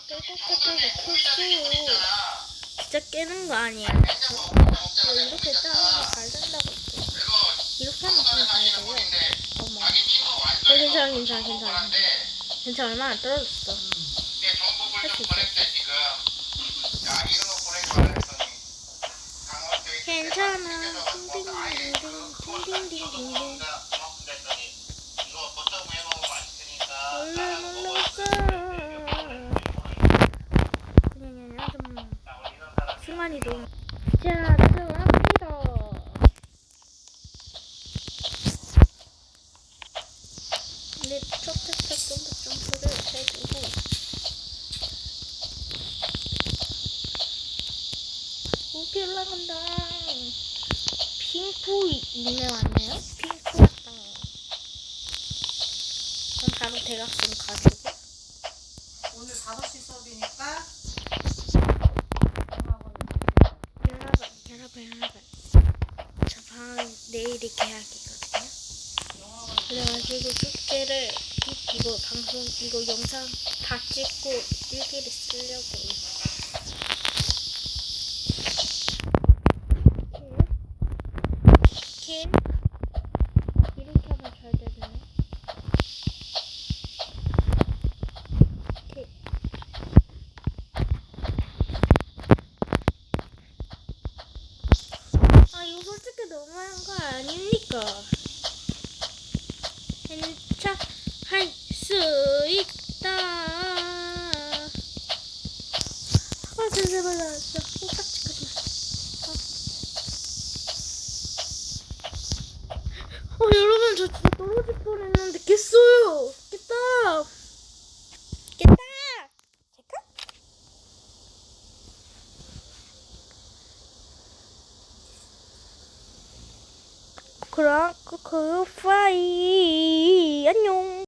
깼어요. 진짜 깨는 거 아니야. 왜 이렇게 짜면 잘 된다고 했어. 이렇게 하면 좀잘 돼요. 어머. 어, 괜찮아, 괜찮아, 괜찮아. 괜찮아, 얼마 안 떨어졌어. 할 수 있어. 시간이 너무. 자, 들어갑니다. 근데 첫 회차 점프 점프를 해주고 높이 올라간다 핑크 이네 왔네요 핑크 왔다 그럼 바로 대각선 가지고 오늘 5시 수업이니까 여러분 저 방학 내일이 개학이거든요. 그래가지고 숙제를 이- 이거 방송 이거 영상 다 찍고 일기를 쓰려고. 킬? 이렇게 하면 잘 되네 킬. 아 이거 솔직히 너무한 거 아닙니까? 괜찮 할 수 있다. 아 제발 나왔어. 깜짝하지 마. 어 여러분 저 진짜 떨어질 뻔했는데 깼어요. 깼다. 깼다. 잠깐. 그럼 그 파이 안녕.